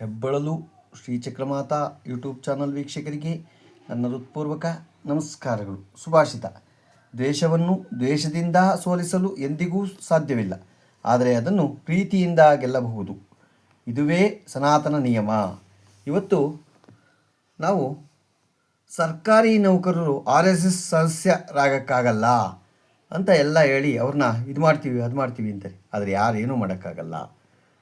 ಹೆಬ್ಬಳಲು Shri Chakramata YouTube channel ವೀಕ್ಷಕರಿಗೆ ನನ್ನ ಹೃತ್ಪೂರ್ವಕ ನಮಸ್ಕಾರಗಳು. ಸುಭಾಷಿತ. ದ್ವೇಷವನ್ನು ದ್ವೇಷದಿಂದ ಸೋಲಿಸಲು ಎಂದಿಗೂ ಸಾಧ್ಯವಿಲ್ಲ. ಆದರೆ ಅದನ್ನು ಪ್ರೀತಿಯಿಂದ ಗೆಲ್ಲಬಹುದು. ಇದುವೇ ಸನಾತನ ನಿಯಮ. ಇವತ್ತು ನಾವು ಸರ್ಕಾರಿ ನೌಕರರು ಆರ್ ಎಸ್ ಎಸ್ ಸದಸ್ಯರಾಗಕ್ಕಾಗಲ್ಲ ಅಂತ ಎಲ್ಲ ಹೇಳಿ ಅವ್ರನ್ನ ಇದು ಮಾಡ್ತೀವಿ, ಅದು ಮಾಡ್ತೀವಿ ಅಂತಾರೆ. ಆದರೆ ಯಾರೇನೂ ಮಾಡೋಕ್ಕಾಗಲ್ಲ.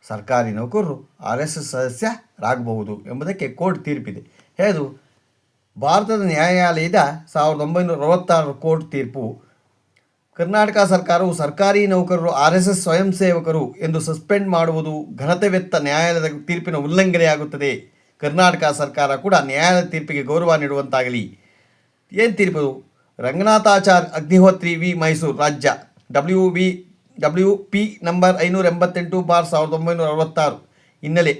ಸರ್ಕಾರಿ ನೌಕರರು ಆರ್ ಎಸ್ ಎಸ್ ಸದಸ್ಯರಾಗಬಹುದು ಎಂಬುದಕ್ಕೆ ಕೋರ್ಟ್ ತೀರ್ಪಿದೆ. ಹೇಳಿದು ಭಾರತದ ನ್ಯಾಯಾಲಯದ ಸಾವಿರದ ಒಂಬೈನೂರ ಅರವತ್ತಾರರ ಕೋರ್ಟ್ ತೀರ್ಪು. ಕರ್ನಾಟಕ ಸರ್ಕಾರವು ಸರ್ಕಾರಿ ನೌಕರರು, ಆರ್ ಎಸ್ ಎಸ್ ಸ್ವಯಂ ಸೇವಕರು ಎಂದು ಸಸ್ಪೆಂಡ್ ಮಾಡುವುದು ಘನತೆವೆತ್ತ ನ್ಯಾಯಾಲಯದ ತೀರ್ಪಿನ ಉಲ್ಲಂಘನೆಯಾಗುತ್ತದೆ. ಕರ್ನಾಟಕ ಸರ್ಕಾರ ಕೂಡ ನ್ಯಾಯಾಲಯ ತೀರ್ಪಿಗೆ ಗೌರವ ನೀಡುವಂತಾಗಲಿ. ಏನು ತೀರ್ಪು? ರಂಗನಾಥಾಚಾರ್ ಅಗ್ನಿಹೋತ್ರಿ ವಿ ಮೈಸೂರು ರಾಜ್ಯ. W V W P number ಐನೂರ ಎಂಬತ್ತೆಂಟು ಬಾರ್ ಸಾವಿರದ ಒಂಬೈನೂರ ಅರವತ್ತಾರು ಹಿನ್ನೆಲೆ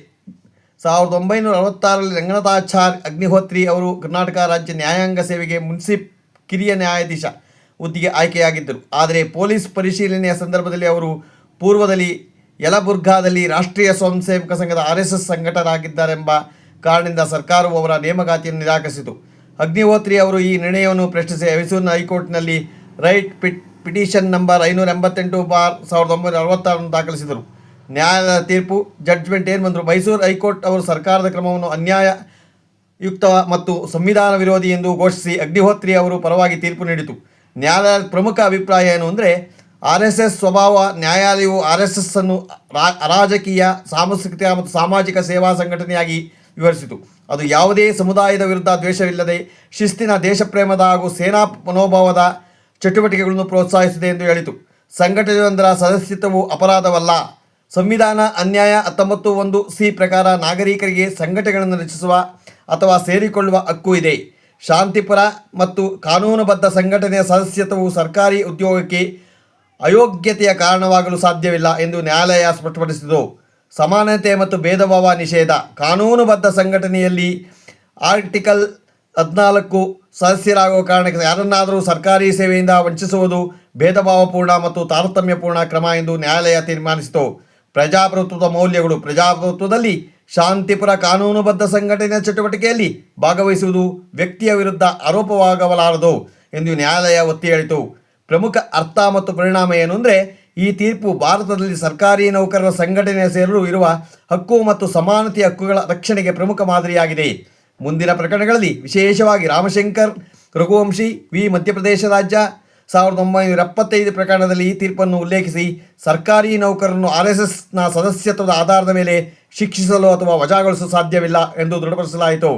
ಸಾವಿರದ ಒಂಬೈನೂರ ಅರವತ್ತಾರರಲ್ಲಿ ರಂಗನಾಥಾಚಾರ್ ಅಗ್ನಿಹೋತ್ರಿ ಅವರು ಕರ್ನಾಟಕ ರಾಜ್ಯ ನ್ಯಾಯಾಂಗ ಸೇವೆಗೆ ಮುನ್ಸಿಪ್ ಕಿರಿಯ ನ್ಯಾಯಾಧೀಶ ಹುದ್ದೆಗೆ ಆಯ್ಕೆಯಾಗಿದ್ದರು. ಆದರೆ ಪೊಲೀಸ್ ಪರಿಶೀಲನೆಯ ಸಂದರ್ಭದಲ್ಲಿ ಅವರು ಪೂರ್ವದಲ್ಲಿ ಯಲಬುರ್ಗಾದಲ್ಲಿ ರಾಷ್ಟ್ರೀಯ ಸ್ವಯಂ ಸೇವಕ ಸಂಘದ ಆರ್ ಎಸ್ ಎಸ್ ಸಂಘಟರಾಗಿದ್ದಾರೆಂಬ ಕಾರಣದಿಂದ ಸರ್ಕಾರವು ಅವರ ನೇಮಕಾತಿಯನ್ನು ನಿರಾಕರಿಸಿತು. ಅಗ್ನಿಹೋತ್ರಿ ಅವರು ಈ ನಿರ್ಣಯವನ್ನು ಪ್ರಶ್ನಿಸಿ ಮೈಸೂರಿನ ಹೈಕೋರ್ಟ್ನಲ್ಲಿ ರೈಟ್ ಪಿಟ್ ಪಿಟಿಷನ್ ನಂಬರ್ ಐನೂರ ಎಂಬತ್ತೆಂಟು ಬಾರ್ ಸಾವಿರದ ಒಂಬೈನೂರ ಅರವತ್ತಾರನ್ನು ದಾಖಲಿಸಿದರು. ನ್ಯಾಯಾಲಯದ ತೀರ್ಪು ಜಡ್ಜ್ಮೆಂಟ್ ಏನು ಬಂದರು ಮೈಸೂರು ಹೈಕೋರ್ಟ್ ಅವರು ಸರ್ಕಾರದ ಕ್ರಮವನ್ನು ಅನ್ಯಾಯ ಯುಕ್ತ ಮತ್ತು ಸಂವಿಧಾನ ವಿರೋಧಿ ಎಂದು ಘೋಷಿಸಿ ಅಗ್ನಿಹೋತ್ರಿ ಅವರು ಪರವಾಗಿ ತೀರ್ಪು ನೀಡಿತು. ನ್ಯಾಯಾಲಯದ ಪ್ರಮುಖ ಅಭಿಪ್ರಾಯ ಏನು ಅಂದರೆ, ಆರ್ ಎಸ್ ಎಸ್ ಸ್ವಭಾವ, ನ್ಯಾಯಾಲಯವು ಆರ್ ಎಸ್ ಎಸ್ ಅನ್ನು ರಾಜಕೀಯ ಸಾಂಸ್ಕೃತಿಕ ಮತ್ತು ಸಾಮಾಜಿಕ ಸೇವಾ ಸಂಘಟನೆಯಾಗಿ ವಿವರಿಸಿತು. ಅದು ಯಾವುದೇ ಸಮುದಾಯದ ವಿರುದ್ಧ ದ್ವೇಷವಿಲ್ಲದೆ ಶಿಸ್ತಿನ ದೇಶಪ್ರೇಮದ ಹಾಗೂ ಸೇನಾ ಮನೋಭಾವದ ಚಟುವಟಿಕೆಗಳನ್ನು ಪ್ರೋತ್ಸಾಹಿಸಿದೆ ಎಂದು ಹೇಳಿತು. ಸಂಘಟನೆಯೊಂದರ ಸದಸ್ಯತ್ವವು ಅಪರಾಧವಲ್ಲ. ಸಂವಿಧಾನ ಅನ್ಯಾಯ ಹತ್ತೊಂಬತ್ತು ಒಂದು ಸಿ ಪ್ರಕಾರ ನಾಗರಿಕರಿಗೆ ಸಂಘಟನೆಗಳನ್ನು ರಚಿಸುವ ಅಥವಾ ಸೇರಿಕೊಳ್ಳುವ ಹಕ್ಕು ಇದೆ. ಶಾಂತಿಪುರ ಮತ್ತು ಕಾನೂನುಬದ್ಧ ಸಂಘಟನೆಯ ಸದಸ್ಯತ್ವವು ಸರ್ಕಾರಿ ಉದ್ಯೋಗಕ್ಕೆ ಅಯೋಗ್ಯತೆಯ ಕಾರಣವಾಗಲು ಸಾಧ್ಯವಿಲ್ಲ ಎಂದು ನ್ಯಾಯಾಲಯ ಸ್ಪಷ್ಟಪಡಿಸಿತು. ಸಮಾನತೆ ಮತ್ತು ಭೇದಭಾವ ನಿಷೇಧ. ಕಾನೂನುಬದ್ಧ ಸಂಘಟನೆಯಲ್ಲಿ ಆರ್ಟಿಕಲ್ ಹದಿನಾಲ್ಕು ಸದಸ್ಯರಾಗುವ ಕಾರಣಕ್ಕೆ ಯಾರನ್ನಾದರೂ ಸರ್ಕಾರಿ ಸೇವೆಯಿಂದ ವಂಚಿಸುವುದು ಭೇದಭಾವಪೂರ್ಣ ಮತ್ತು ತಾರತಮ್ಯಪೂರ್ಣ ಕ್ರಮ ಎಂದು ನ್ಯಾಯಾಲಯ ತೀರ್ಮಾನಿಸಿತು. ಪ್ರಜಾಪ್ರಭುತ್ವದ ಮೌಲ್ಯಗಳು ಪ್ರಜಾಪ್ರಭುತ್ವದಲ್ಲಿ ಶಾಂತಿಪುರ ಕಾನೂನುಬದ್ಧ ಸಂಘಟನೆಯ ಚಟುವಟಿಕೆಯಲ್ಲಿ ಭಾಗವಹಿಸುವುದು ವ್ಯಕ್ತಿಯ ವಿರುದ್ಧ ಆರೋಪವಾಗಬಲಾರದು ಎಂದು ನ್ಯಾಯಾಲಯ ಒತ್ತಿ ಹೇಳಿತು. ಪ್ರಮುಖ ಅರ್ಥ ಮತ್ತು ಪರಿಣಾಮ ಏನು ಅಂದರೆ ಈ ತೀರ್ಪು ಭಾರತದಲ್ಲಿ ಸರ್ಕಾರಿ ನೌಕರರ ಸಂಘಟನೆ ಸೇರಲು ಇರುವ ಹಕ್ಕು ಮತ್ತು ಸಮಾನತೆಯ ಹಕ್ಕುಗಳ ರಕ್ಷಣೆಗೆ ಪ್ರಮುಖ ಮಾದರಿಯಾಗಿದೆ. ಮುಂದಿನ ಪ್ರಕರಣಗಳಲ್ಲಿ ವಿಶೇಷವಾಗಿ ರಾಮಶಂಕರ್, ರಘುವಂಶಿ ವಿ ಮಧ್ಯಪ್ರದೇಶ ರಾಜ್ಯ. ಸಾವಿರದ ಒಂಬೈನೂರ ಎಪ್ಪತ್ತೈದು ಪ್ರಕರಣದಲ್ಲಿ ಈ ತೀರ್ಪನ್ನು ಉಲ್ಲೇಖಿಸಿ ಸರ್ಕಾರಿ ನೌಕರರನ್ನು ಆರ್ ಎಸ್ ಎಸ್ನ ಸದಸ್ಯತ್ವದ ಆಧಾರದ ಮೇಲೆ ಶಿಕ್ಷಿಸಲು ಅಥವಾ ವಜಾಗೊಳಿಸಲು ಸಾಧ್ಯವಿಲ್ಲ ಎಂದು ದೃಢಪಡಿಸಲಾಯಿತು.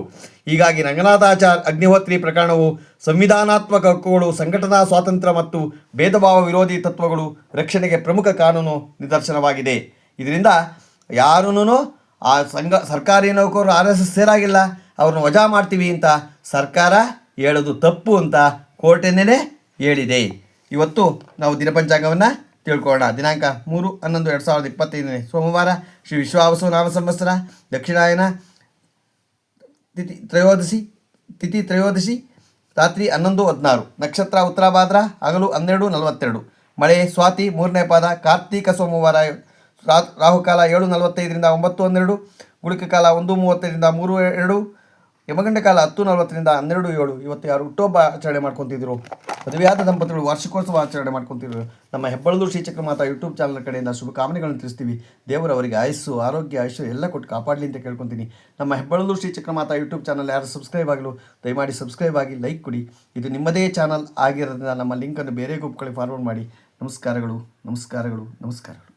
ಹೀಗಾಗಿ ರಂಗನಾಥಾಚಾರ್ ಅಗ್ನಿಹೋತ್ರಿ ಪ್ರಕರಣವು ಸಂವಿಧಾನಾತ್ಮಕ ಹಕ್ಕುಗಳು, ಸಂಘಟನಾ ಸ್ವಾತಂತ್ರ್ಯ ಮತ್ತು ಭೇದಭಾವ ವಿರೋಧಿ ತತ್ವಗಳು ರಕ್ಷಣೆಗೆ ಪ್ರಮುಖ ಕಾನೂನು ನಿದರ್ಶನವಾಗಿದೆ. ಇದರಿಂದ ಯಾರೂ ಆ ಸಂಘ, ಸರ್ಕಾರಿ ನೌಕರರು ಆರ್ ಎಸ್ ಎಸ್ ಸೇರಾಗಿಲ್ಲ. ಅವ್ರನ್ನ ವಜಾ ಮಾಡ್ತೀವಿ ಅಂತ ಸರ್ಕಾರ ಹೇಳೋದು ತಪ್ಪು ಅಂತ ಕೋರ್ಟೇನೇ ಹೇಳಿದೆ. ಇವತ್ತು ನಾವು ದಿನಪಂಚಾಂಗವನ್ನು ತಿಳ್ಕೊಳ್ಳೋಣ. ದಿನಾಂಕ ಮೂರು ಹನ್ನೊಂದು ಎರಡು ಸಾವಿರದ ಇಪ್ಪತ್ತೈದನೇ ಸೋಮವಾರ ಶ್ರೀ ವಿಶ್ವಾವಸು ನಾಮ ಸಂವತ್ಸರ, ದಕ್ಷಿಣಾಯನ ತಿಥಿ ತ್ರಯೋದಶಿ ತಿಥಿ ತ್ರಯೋದಶಿ, ರಾತ್ರಿ ಹನ್ನೊಂದು ಹದಿನಾರು, ನಕ್ಷತ್ರ ಉತ್ತರಾಭಾದ್ರ ಹಗಲು ಹನ್ನೆರಡು ನಲವತ್ತೆರಡು, ಮಳೆ ಸ್ವಾತಿ ಮೂರನೇ ಪಾದ, ಕಾರ್ತೀಕ ಸೋಮವಾರ ರಾಹುಕಾಲ ಏಳು ನಲವತ್ತೈದರಿಂದ ಒಂಬತ್ತು ಹನ್ನೆರಡು ಗುಳಿಕ ಕಾಲ ಒಂದು ಮೂವತ್ತೈದರಿಂದ ಮೂರು ಎರಡು ಯಮಗಂಡ ಕಾಲ ಹತ್ತು ನಲವತ್ತರಿಂದ ಹನ್ನೆರಡು ಏಳು ಇವತ್ತು ಯಾರು ಹುಟ್ಟುಹಬ್ಬ ಆಚರಣೆ ಮಾಡ್ಕೊತಿದ್ರು. ಮದುವೆಯಾದ ದಂಪತಿಗಳು ವಾರ್ಷಿಕೋತ್ಸವ ಆಚರಣೆ ಮಾಡ್ಕೊತಿದ್ರು. ನಮ್ಮ ಹೆಬ್ಬಳದು ಶ್ರೀಚಕ್ರ ಮಾತಾ ಯೂಟ್ಯೂಬ್ ಚಾನಲ್ ಕಡೆಯಿಂದ ಶುಭಕಾಮನೆಗಳನ್ನು ತಿಳಿಸ್ತೀವಿ. ದೇವರು ಅವರಿಗೆ ಆಯಸ್ಸು, ಆರೋಗ್ಯ ಆಯುಷ್ಯ ಎಲ್ಲ ಕೊಟ್ಟು ಕಾಪಾಡಲಿ ಅಂತ ಕೇಳ್ಕೊತೀನಿ. ನಮ್ಮ ಹೆಬ್ಬಳದು ಶ್ರೀಚಕ್ರ ಮಾತಾ ಯೂಟ್ಯೂಬ್ ಚಾನಲ್ ಯಾರು ಸಬ್ಸ್ಕ್ರೈಬ್ ಆಗಲು, ದಯಮಾಡಿ ಸಬ್ಸ್ಕ್ರೈಬ್ ಆಗಿ ಲೈಕ್ ಕೊಡಿ. ಇದು ನಿಮ್ಮದೇ ಚಾನಲ್ ಆಗಿರೋದ್ರಿಂದ ನಮ್ಮ ಲಿಂಕನ್ನು ಬೇರೆ ಗ್ರೂಪ್ಗಳಿಗೆ ಫಾರ್ವರ್ಡ್ ಮಾಡಿ. ನಮಸ್ಕಾರಗಳು ನಮಸ್ಕಾರಗಳು ನಮಸ್ಕಾರಗಳು.